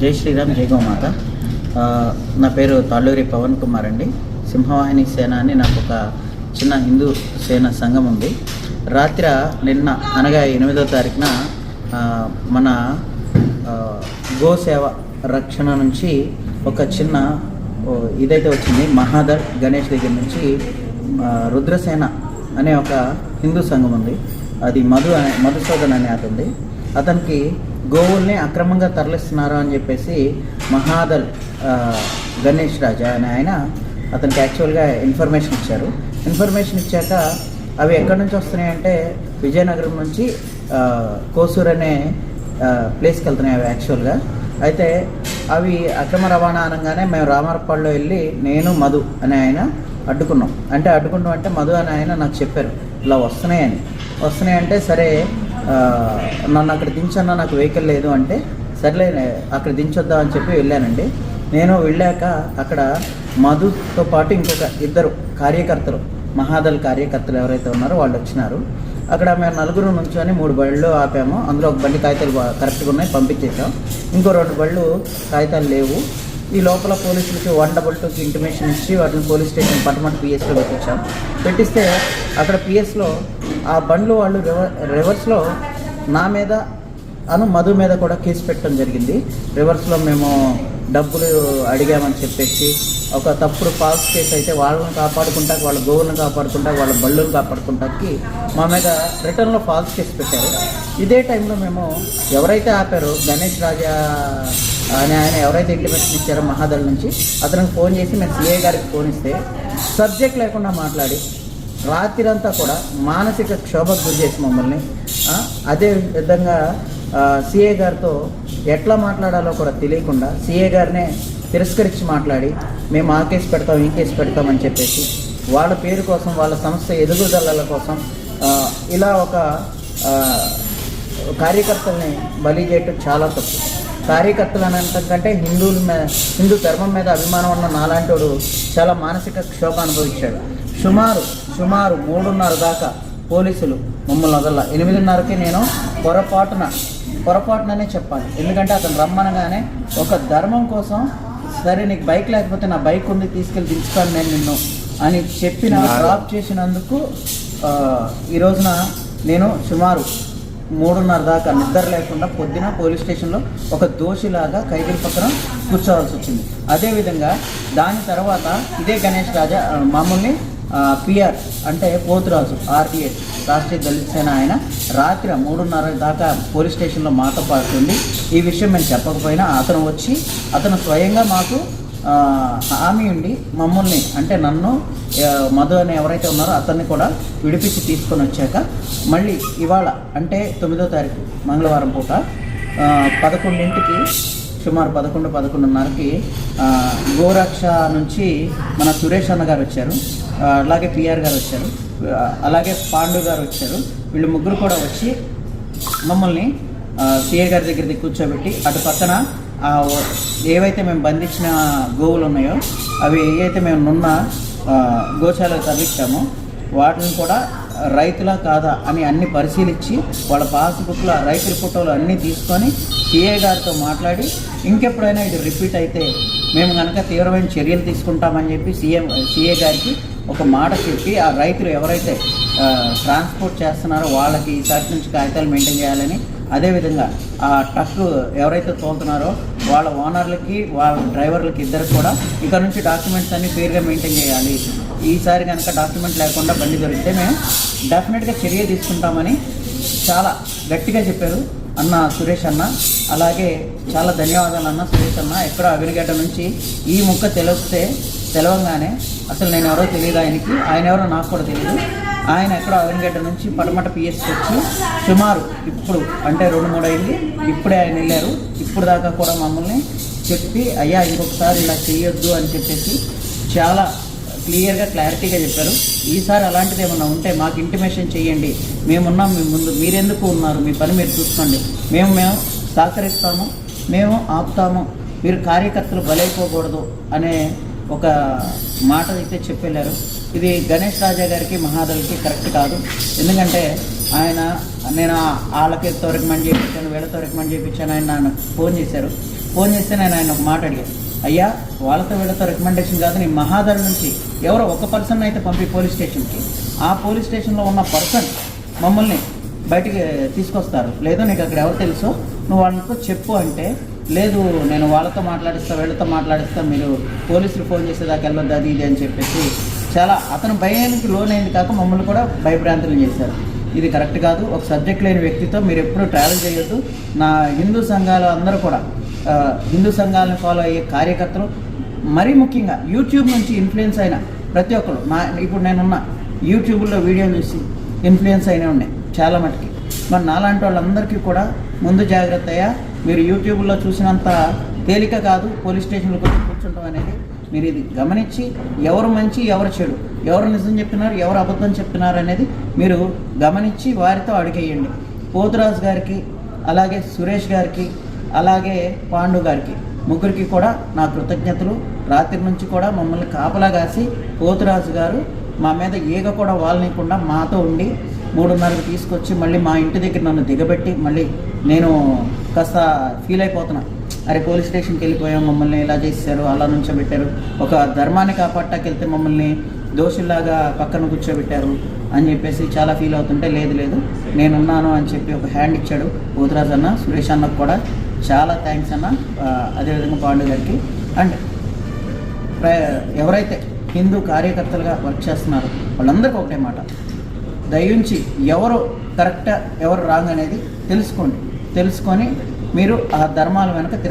జై శ్రీరామ్ జై గోమాత. నా పేరు తాళ్ళూరి పవన్ కుమార్ అండి. సింహవాహిని సేన అని నాకు ఒక చిన్న హిందూ సేన సంఘం ఉంది. రాత్రి నిన్న అనగా ఎనిమిదో తారీఖున మన గోసేవ రక్షణ నుంచి ఒక చిన్న ఇదైతే వచ్చింది మహాదర్ గణేష్ దగ్గర నుంచి రుద్రసేన అనే ఒక హిందూ సంఘం ఉంది. అది మధు అనే మధుసూదన్ అనే అతనిది. అతనికి గోవుల్ని అక్రమంగా తరలిస్తున్నారు అని చెప్పేసి మహాదల్ గణేష్ రాజ్ అనే ఆయన అతనికి యాక్చువల్గా ఇన్ఫర్మేషన్ ఇచ్చారు. ఇన్ఫర్మేషన్ ఇచ్చాక అవి ఎక్కడి నుంచి వస్తున్నాయంటే విజయనగరం నుంచి కోసూర్ అనే ప్లేస్కి వెళ్తున్నాయి అవి యాక్చువల్గా అయితే అవి అక్రమ రవాణా అనగానే మేము రామారపాడులో వెళ్ళి నేను మధు అనే ఆయన అడ్డుకున్నాం. అంటే అడ్డుకున్నాం అంటే మధు అనే ఆయన నాకు చెప్పారు ఇలా వస్తున్నాయని. వస్తున్నాయంటే సరే నన్ను అక్కడ దించన్నా నాకు వెహికల్ లేదు అంటే సర్లే అక్కడ దించొద్దా అని చెప్పి వెళ్ళానండి. నేను వెళ్ళాక అక్కడ మధుతో పాటు ఇంకొక ఇద్దరు కార్యకర్తలు మహాదల్ కార్యకర్తలు ఎవరైతే ఉన్నారో వాళ్ళు వచ్చినారు. అక్కడ మేము నలుగురు నుంచొని మూడు బళ్ళు ఆపాము. అందులో ఒక బండి కాగితాలు కరెక్ట్గా ఉన్నాయి పంపించేసాం ఇంకో రెండు బళ్ళు కాగితాలు లేవు. ఈ లోపల పోలీసులకి వన్ డబల్ టూకి ఇంటిమేషన్ ఇచ్చి వాటిని పోలీస్ స్టేషన్ పట్టమటి పిఎస్లో పెట్టించాం. పెట్టిస్తే అక్కడ పిఎస్లో ఆ బండ్లు వాళ్ళు రివర్ రివర్స్లో నా మీద అను మధు మీద కూడా కేసు పెట్టడం జరిగింది. రివర్స్లో మేము డబ్బులు అడిగామని చెప్పేసి ఒక తప్పుడు పాస్ కేసు అయితే వాళ్ళని కాపాడుకుంటా వాళ్ళ గోవులను కాపాడుకుంటా వాళ్ళ బళ్ళును కాపాడుకుంటాకి మా మీద రిటర్న్లో ఫాల్స్ కేసు పెట్టారు. ఇదే టైంలో మేము ఎవరైతే ఆపారో గణేష్ రాజా అనే ఆయన ఎవరైతే ఇంటిమేషన్ ఇచ్చారో మహాదల్ నుంచి అతనికి ఫోన్ చేసి మేము సిఐ గారికి ఫోన్ ఇస్తే సబ్జెక్ట్ లేకుండా మాట్లాడి రాత్రిరంతా కూడా మానసిక క్షోభకు గురి చేసి మమ్మల్ని అదే విధంగా సిఏ గారితో ఎట్లా మాట్లాడాలో కూడా తెలియకుండా సీఏ గారినే తిరస్కరించి మాట్లాడి మేము ఆ కేసు పెడతాం ఈ కేసు పెడతామని చెప్పేసి వాళ్ళ పేరు కోసం వాళ్ళ సంస్థ ఎదుగుదలల కోసం ఇలా ఒక కార్యకర్తల్ని బలి చేయటం చాలా తప్పు. కార్యకర్తలు అనంతకంటే హిందువుల మీద హిందూ ధర్మం మీద అభిమానం ఉన్న నాలాంటి చాలా మానసిక క్షోభ అనుభవించాడు. సుమారు సుమారు మూడున్నర దాకా పోలీసులు మమ్మల్ని వదల ఎనిమిదిన్నరకి నేను పొరపాటున పొరపాటుననే చెప్పాలి. ఎందుకంటే అతను రమ్మనగానే ఒక ధర్మం కోసం సరే నీకు బైక్ లేకపోతే నా బైక్ ఉంది తీసుకెళ్ళి దించుతాను నేను నిన్ను అని చెప్పిన డ్రాప్ చేసినందుకు ఈ రోజున నేను సుమారు మూడున్నర దాకా నిద్ర లేకుండా పొద్దున పోలీస్ స్టేషన్లో ఒక దోషిలాగా ఖైదీల పక్కన కూర్చోవాల్సి వచ్చింది. అదేవిధంగా దాని తర్వాత ఇదే గణేష్ రాజా మమ్మల్ని పిఆర్ అంటే పోతురాజు ఆర్టీఏ రాష్ట్రీయ దళిత సేన ఆయన రాత్రి మూడున్నర దాకా పోలీస్ స్టేషన్లో మాతో పాడుతుంది ఈ విషయం మేము చెప్పకపోయినా అతను వచ్చి అతను స్వయంగా మాకు హామీ ఉండి మమ్మల్ని అంటే నన్ను మధు అని ఎవరైతే ఉన్నారో అతన్ని కూడా విడిపించి తీసుకొని వచ్చాక మళ్ళీ ఇవాళ అంటే తొమ్మిదో తారీఖు మంగళవారం పూట పదకొండింటికి సుమారు పదకొండు పదకొండున్నరకి గోరక్ష నుంచి మన సురేష్ అన్న గారు వచ్చారు. అలాగే పిఆర్ గారు వచ్చారు. అలాగే పాండు గారు వచ్చారు. వీళ్ళు ముగ్గురు కూడా వచ్చి మమ్మల్ని సిఏ గారి దగ్గర కూర్చోబెట్టి అటు పక్కన ఏవైతే మేము బంధించిన గోవులు ఉన్నాయో అవి ఏవైతే మేము నున్న ఆ, గోశాలకు తరలించామో వాటిని కూడా రైతులా కాదా అని అన్ని పరిశీలించి వాళ్ళ పాస్బుక్లో రైతుల ఫోటోలు అన్నీ తీసుకొని సిఏ గారితో మాట్లాడి ఇంకెప్పుడైనా ఇది రిపీట్ అయితే మేము కనుక తీవ్రమైన చర్యలు తీసుకుంటామని చెప్పి సీఎం సిఏ గారికి ఒక మాట చెప్పి ఆ రైతులు ఎవరైతే ట్రాన్స్పోర్ట్ చేస్తున్నారో వాళ్ళకి ఈసారి నుంచి కాగితాలు మెయింటైన్ చేయాలని అదేవిధంగా ఆ ట్రక్ ఎవరైతే తోలుతున్నారో వాళ్ళ ఓనర్లకి వాళ్ళ డ్రైవర్లకి ఇద్దరికి కూడా ఇక నుంచి డాక్యుమెంట్స్ అన్ని క్లియర్గా మెయింటైన్ చేయాలి. ఈసారి కనుక డాక్యుమెంట్ లేకుండా బండి దొరికితే మేము డెఫినెట్గా చర్య తీసుకుంటామని చాలా గట్టిగా చెప్పారు అన్న సురేష్ అన్న. అలాగే చాలా ధన్యవాదాలు అన్న సురేష్ అన్న. ఎక్కడో అవినిగడ్డ నుంచి ఈ ముక్క తెలిస్తే తెలవంగానే అసలు నేను ఎవరో తెలియదు ఆయనకి. ఆయన ఎవరో నాకు కూడా తెలియదు. ఆయన ఎక్కడో అవినిగడ్డ నుంచి పడమట పిఎస్కి వచ్చి సుమారు ఇప్పుడు అంటే రెండు మూడు అయింది. ఇప్పుడే ఆయన వెళ్ళారు. ఇప్పుడు దాకా కూడా మమ్మల్ని చెప్పి అయ్యా ఇంకొకసారి ఇలా చేయొద్దు అని చెప్పేసి చాలా క్లియర్గా క్లారిటీగా చెప్పారు. ఈసారి అలాంటిది ఏమన్నా ఉంటే మాకు ఇంటిమేషన్ చేయండి మేమున్నాం మీ ముందు మీరెందుకు ఉన్నారు? మీ పని మీరు చూసుకోండి. మేము మేము సహకరిస్తాము మేము ఆపుతాము. మీరు కార్యకర్తలు బలైపోకూడదు అనే ఒక మాట అయితే చెప్పెళ్ళారు ఇది గణేష్ రాజా గారికి మహాదల్కి కరెక్ట్ కాదు. ఎందుకంటే ఆయన నేను వాళ్ళకి రికమెండ్ చేయించాను వీళ్ళతో రికమెండ్ చేయించాను ఆయన నాకు ఫోన్ చేశారు. ఫోన్ చేస్తే నేను ఆయన ఒక మాట అడిగాను. అయ్యా వాళ్ళతో వీళ్ళతో రికమెండేషన్ కాదు నీ మహాదర్ నుంచి ఎవరో ఒక పర్సన్ అయితే పంపి పోలీస్ స్టేషన్కి. ఆ పోలీస్ స్టేషన్లో ఉన్న పర్సన్ మమ్మల్ని బయటికి తీసుకొస్తారు. లేదో నీకు అక్కడ ఎవరు తెలుసో? నువ్వు వాళ్ళతో చెప్పు అంటే లేదు నేను వాళ్ళతో మాట్లాడిస్తా వీళ్ళతో మాట్లాడిస్తా మీరు పోలీసులు ఫోన్ చేసేదాకా వెళ్ళొద్దు అది ఇది అని చెప్పేసి చాలా అతను భయానికి లోనైంది కాక మమ్మల్ని కూడా భయభ్రాంతులు చేశారు. ఇది కరెక్ట్ కాదు. ఒక సబ్జెక్ట్ లేని వ్యక్తితో మీరు ఎప్పుడూ ట్రావెల్ చేయొద్దు. నా హిందూ సంఘాలు అందరూ కూడా హిందూ సంఘాలను ఫాలో అయ్యే కార్యకర్తలు మరీ ముఖ్యంగా యూట్యూబ్ నుంచి ఇన్ఫ్లుయెన్స్ అయిన ప్రతి ఒక్కరు నా ఇప్పుడు నేనున్న యూట్యూబ్లో వీడియో చూసి ఇన్ఫ్లుయెన్స్ అయినా ఉన్నాయి చాలా మటుకి. మరి నాలాంటి వాళ్ళందరికీ కూడా ముందు జాగ్రత్త అయ్యా మీరు యూట్యూబ్లో చూసినంత తేలిక కాదు పోలీస్ స్టేషన్లో కూర్చుంటాం అనేది మీరు ఇది గమనించి ఎవరు మంచి ఎవరు చెడు ఎవరు నిజం చెప్తున్నారు ఎవరు అబద్ధం చెప్తున్నారు అనేది మీరు గమనించి వారితో అడిగేయండి. పోతురాజు గారికి అలాగే సురేష్ గారికి అలాగే పాండు గారికి ముగ్గురికి కూడా నా కృతజ్ఞతలు. రాత్రి నుంచి కూడా మమ్మల్ని కాపలా కాసి పోతురాజు గారు మా మీద ఈగ కూడా వాలనీయకుండా మాతో ఉండి మూడున్నరకు తీసుకొచ్చి మళ్ళీ మా ఇంటి దగ్గర నన్ను దిగబెట్టి మళ్ళీ నేను కాస్త ఫీల్ అయిపోతున్నా. అరే పోలీస్ స్టేషన్కి వెళ్ళిపోయాం మమ్మల్ని ఇలా చేశారు అలా నుంచోబెట్టారు. ఒక ధర్మాన్ని కాపాడటానికి వెళ్తే మమ్మల్ని దోషుల్లాగా పక్కన కూర్చోబెట్టారు అని చెప్పేసి చాలా ఫీల్ అవుతుంటే లేదు లేదు నేనున్నాను అని చెప్పి ఒక హ్యాండ్ ఇచ్చాడు పోతురాజు అన్న సురేష్ అన్నకు కూడా చాలా థ్యాంక్స్ అన్న అదేవిధంగా పాండు గారికి. అండ్ ఎవరైతే హిందూ కార్యకర్తలుగా వర్క్ చేస్తున్నారో వాళ్ళందరికీ ఒకటే మాట. దయించి ఎవరు కరెక్ట్ ఎవరు రాంగ్ అనేది తెలుసుకోండి. తెలుసుకొని మీరు ఆ ధర్మాల వెనక